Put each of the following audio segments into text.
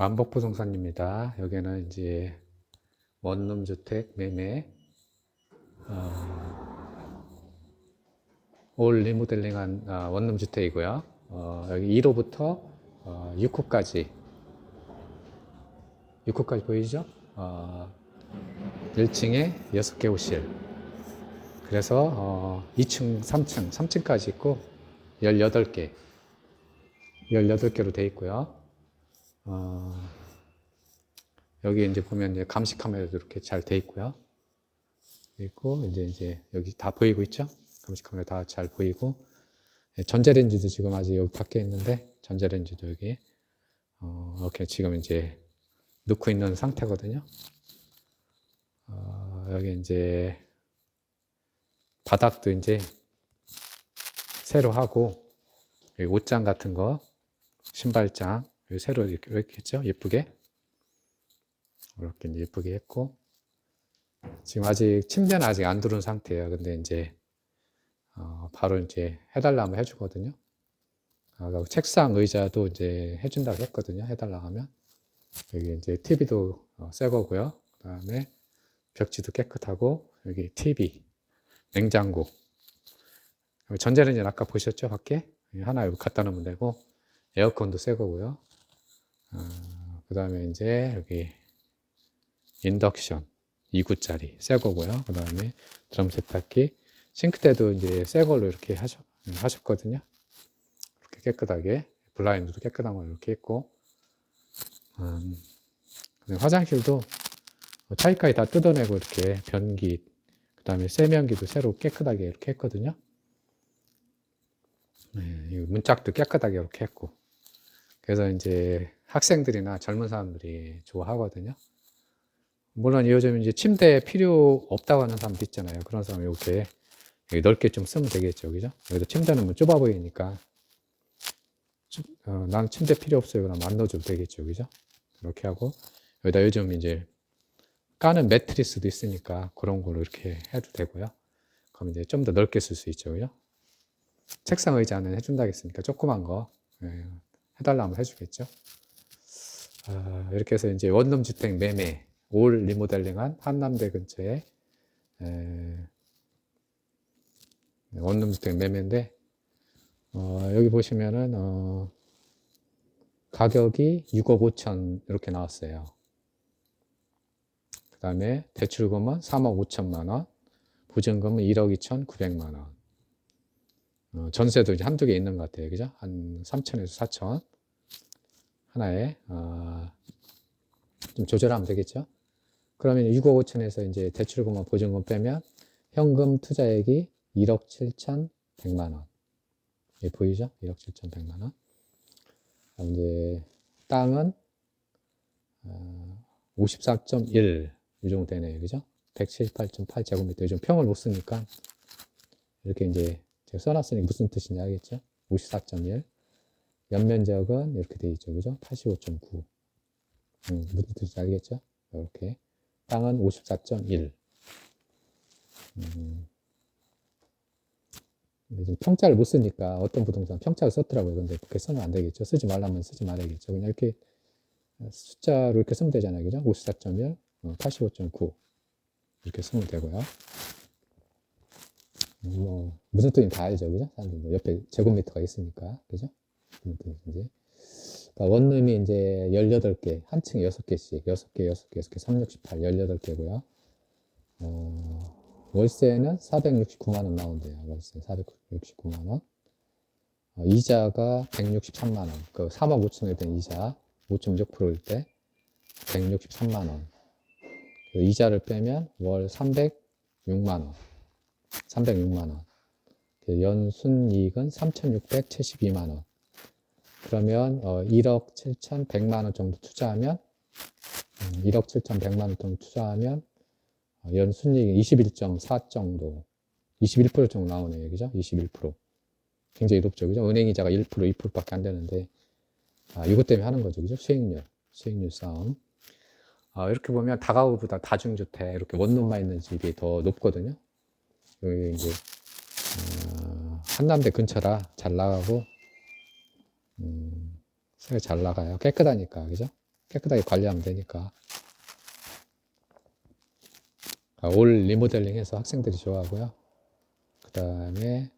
만복부 동산입니다. 여기는 이제 원룸 주택 매매 어, 올 리모델링한 아, 원룸 주택이고요. 어, 여기 1호부터 어, 6호까지 6호까지 보이죠? 어, 1층에 6개 호실. 그래서 어, 2층, 3층, 3층까지 있고 18개. 18개로 돼 있고요. 어, 여기 이제 보면 이제 감시 카메라도 이렇게 잘 돼 있고요. 있고 이제 이제 여기 다 보이고 있죠? 감시 카메라 다 잘 보이고 예, 전자레인지도 지금 아직 여기 밖에 있는데 전자레인지도 여기 어, 이렇게 지금 이제 넣고 있는 상태거든요. 어, 여기 이제 바닥도 이제 새로 하고 옷장 같은 거 신발장 새로 이렇게, 이렇게 했죠? 예쁘게? 이렇게 예쁘게 했고. 지금 아직 침대는 아직 안 들어온 상태예요. 근데 이제 어, 바로 이제 해달라면 해주거든요. 아, 책상 의자도 이제 해준다고 했거든요. 해달라 하면. 여기 이제 TV도 어, 새 거고요. 그 다음에 벽지도 깨끗하고 여기 TV 냉장고. 여기 전자레인지는 아까 보셨죠? 밖에? 하나 여기 갖다 놓으면 되고. 에어컨도 새 거고요 어, 그 다음에 이제 여기 인덕션 2구짜리 새 거고요. 그 다음에 드럼 세탁기 싱크대도 이제 새 걸로 이렇게 하셨, 하셨거든요. 이렇게 깨끗하게 블라인드도 깨끗한 걸로 이렇게 했고 음, 화장실도 차이까지 다 뜯어내고 이렇게 변기 그 다음에 세면기도 새로 깨끗하게 이렇게 했거든요. 네, 문짝도 깨끗하게 이렇게 했고 그래서 이제 학생들이나 젊은 사람들이 좋아하거든요. 물론 요즘 이제 침대 필요 없다고 하는 사람도 있잖아요. 그런 사람 이렇게 넓게 좀 쓰면 되겠죠. 그죠? 여기도 침대는 뭐 좁아 보이니까. 어, 난 침대 필요 없어요. 그럼 안 넣어줘도 되겠죠. 그죠? 이렇게 하고, 여기다 요즘 이제 까는 매트리스도 있으니까 그런 걸로 이렇게 해도 되고요. 그럼 이제 좀 더 넓게 쓸 수 있죠. 그죠? 책상 의자는 해준다 했으니까 조그만 거 예, 해달라면 해주겠죠. 아, 이렇게 해서 이제 원룸 주택 매매 올 리모델링한 한남대 근처에 에, 원룸 주택 매매인데 어, 여기 보시면은 어, 가격이 6억 5천 이렇게 나왔어요. 그 다음에 대출금은 3억 5천만 원, 보증금은 1억 2천 9백만 원. 어, 전세도 이제 한두 개 있는 것 같아요. 그죠? 한 3천에서 4천. 하나에, 어, 좀 조절하면 되겠죠? 그러면 6억 5천에서 이제 대출금과 보증금 빼면 현금 투자액이 1억 7천 100만 원. 예, 보이죠? 1억 7천 100만 원. 이제 땅은 어, 54.1 이 정도 되네요. 그죠? 178.8 제곱미터. 요즘 평을 못 쓰니까 이렇게 이제 제가 써놨으니 무슨 뜻인지 알겠죠? 54.1. 연면적은 이렇게 돼 있죠. 그죠? 85.9. 음, 무슨 뜻인지 알겠죠? 이렇게. 땅은 54.1. 음, 지금 평자를 못 쓰니까 어떤 부동산 평자를 썼더라고요. 근데 그렇게 쓰면 안 되겠죠. 쓰지 말라면 쓰지 말아야겠죠. 그냥 이렇게 숫자로 이렇게 쓰면 되잖아요. 그죠? 54.1, 85.9. 이렇게 쓰면 되고요. 뭐, 무슨 뜻인지 다 알죠. 그죠? 사람들 뭐 옆에 제곱미터가 있으니까. 그죠? 뜻인지. 그러니까 원룸이 이제 18개, 한 층에 6개씩, 6개, 6개, 6개, 368, 18개고요. 어, 월세는 469만원 나온대요. 월세 469만원. 어, 이자가 163만원. 그 3억 5천에 된 이자, 5.6%일 때 163만원. 그 이자를 빼면 월 306만원. 306만원. 그 연순이익은 3,672만원. 그러면 어, 1억 7,100만 원 정도 투자하면 음, 1억 7,100만 원 정도 투자하면 어, 연순이익 21.4 정도 21% 정도 나오네요. 그죠? 21% 굉장히 높죠. 그죠? 은행 이자가 1% 2%밖에 안 되는데 아, 이것 때문에 하는 거죠. 그죠? 수익률 수익률 싸움 아, 이렇게 보면 다가구보다 다중주택 이렇게 원룸만 있는 집이 더 높거든요. 여기 이제 어, 한남대 근처라 잘 나가고 음, 색이 잘 나가요. 깨끗하니까, 그죠? 깨끗하게 관리하면 되니까. 아, 올 리모델링 해서 학생들이 좋아하고요. 그 다음에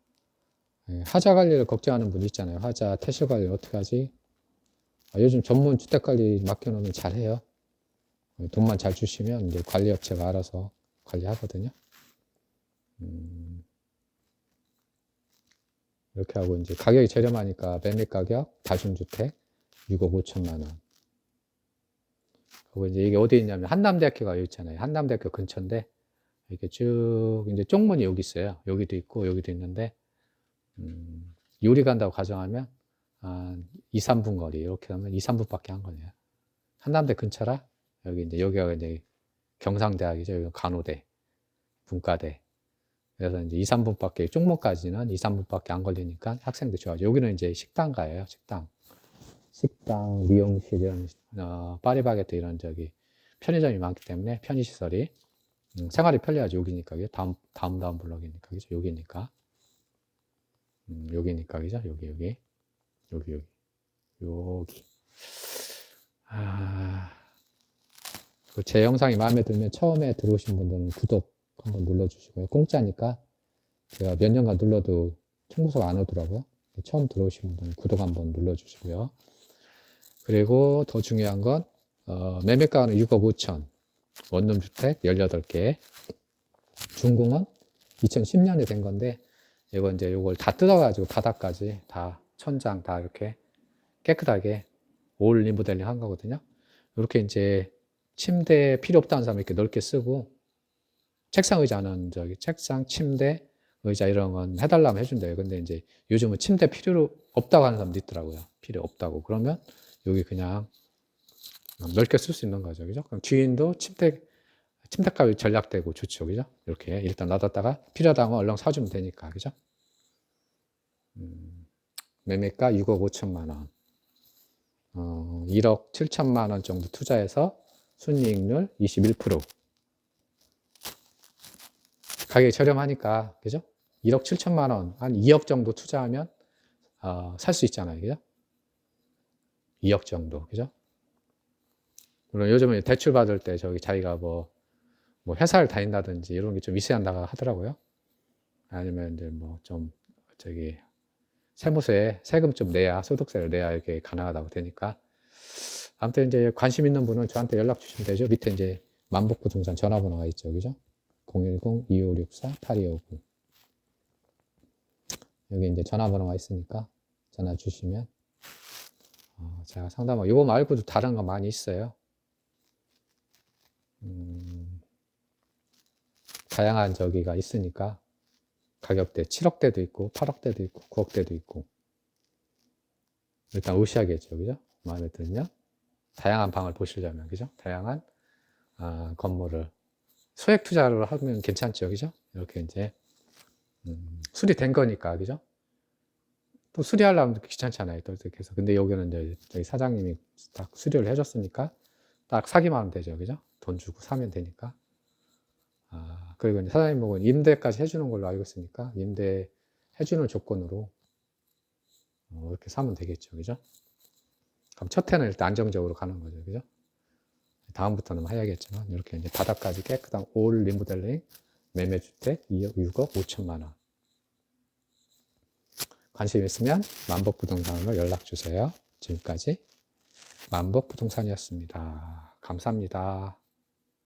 예, 하자 관리를 걱정하는 분 있잖아요. 하자, 태실 관리 어떻게 하지? 아, 요즘 전문 주택 관리 맡겨놓으면 잘해요. 예, 돈만 잘 주시면 이제 관리업체가 알아서 관리하거든요. 음, 이렇게 하고 이제 가격이 저렴하니까 매매 가격 다중주택 6억 5천만 원. 그리고 이제 이게 어디 있냐면 한남대학교가 여기 있잖아요. 한남대학교 근처인데 이렇게 쭉 이제 쪽문이 여기 있어요. 여기도 있고 여기도 있는데 음, 요리 간다고 가정하면 한 2, 3분 거리 이렇게 하면 2, 3분밖에 한 거네요. 한남대 근처라 여기 이제 여기가 이제 경상대학이죠. 여기 간호대, 문과대. 그래서 이제 2, 3분밖에 쪽문까지는 2, 3분밖에 안 걸리니까 학생들 좋아하죠. 여기는 이제 식당가예요. 식당. 식당, 미용실 이런 어, 파리바게트 이런 저기 편의점이 많기 때문에 편의시설이 음, 생활이 편리하죠. 여기니까 그죠? 다음 다음 다음 블럭이니까 그죠? 여기니까 음, 여기니까 그죠? 여기 여기 여기 여기 여기 아, 그제 영상이 마음에 들면 처음에 들어오신 분들은 구독 한번 눌러주시고요. 공짜니까 제가 몇 년간 눌러도 청구서가 안 오더라고요. 처음 들어오신 분들은 구독 한번 눌러주시고요. 그리고 더 중요한 건 어, 매매가는 6억 5천 원룸 주택 18개 준공은 2010년에 된 건데 이거 이제 이걸 다 뜯어가지고 바닥까지 다 천장 다 이렇게 깨끗하게 올 리모델링 한 거거든요. 이렇게 이제 침대 필요 없다는 사람 이렇게 넓게 쓰고 책상 의자는 저기 책상 침대 의자 이런 건 해달라면 해준대요. 근데 이제 요즘은 침대 필요 없다고 하는 사람도 있더라고요. 필요 없다고 그러면 여기 그냥 넓게 쓸 수 있는 거죠. 그죠? 그럼 주인도 침대, 침대값이 전략되고 좋죠. 그죠? 이렇게 일단 놔뒀다가 필요하다면 얼른 사주면 되니까. 그죠? 음, 매매가 6억 5천만 원. 어, 1억 7천만 원 정도 투자해서 순이익률 21%. 가격이 저렴하니까, 그죠? 1억 7천만 원, 한 2억 정도 투자하면, 어, 살 수 있잖아요. 그죠? 2억 정도, 그죠? 물론 요즘은 대출 받을 때 저기 자기가 뭐, 뭐 회사를 다닌다든지 이런 게 좀 있어야 한다고 하더라고요. 아니면 이제 뭐 좀 저기 세무서에 세금 좀 내야 소득세를 내야 이렇게 가능하다고 되니까 아무튼 이제 관심 있는 분은 저한테 연락 주시면 되죠. 밑에 이제 만복부동산 전화번호가 있죠. 그죠? 010-2564-8259 여기 이제 전화번호가 있으니까 전화 주시면 어, 제가 상담하고 이거 말고도 다른 거 많이 있어요. 음, 다양한 저기가 있으니까 가격대 7억대도 있고 8억대도 있고 9억대도 있고. 일단 으쌰겠죠 그죠? 마음에 들면 다양한 방을 보시려면 그죠? 다양한 아, 건물을 소액 투자를 하면 괜찮죠. 그죠? 이렇게 이제 음, 수리된 거니까. 그죠? 또 수리하려면 귀찮잖아요. 또 이렇게 해서. 근데 여기는 이제 저희 사장님이 딱 수리를 해줬으니까 딱 사기만 하면 되죠. 그죠? 돈 주고 사면 되니까. 아, 그리고 이제 사장님 보고 임대까지 해주는 걸로 알고 있으니까 임대 해주는 조건으로 어, 이렇게 사면 되겠죠. 그죠? 그럼 첫 해는 일단 안정적으로 가는 거죠. 그죠? 다음부터는 해야겠지만 이렇게 이제 바닥까지 깨끗한 올 리모델링 매매주택 2억, 6억 5천만 원. 관심 있으면 만복 부동산으로 연락 주세요. 지금까지 만복 부동산이었습니다. 감사합니다.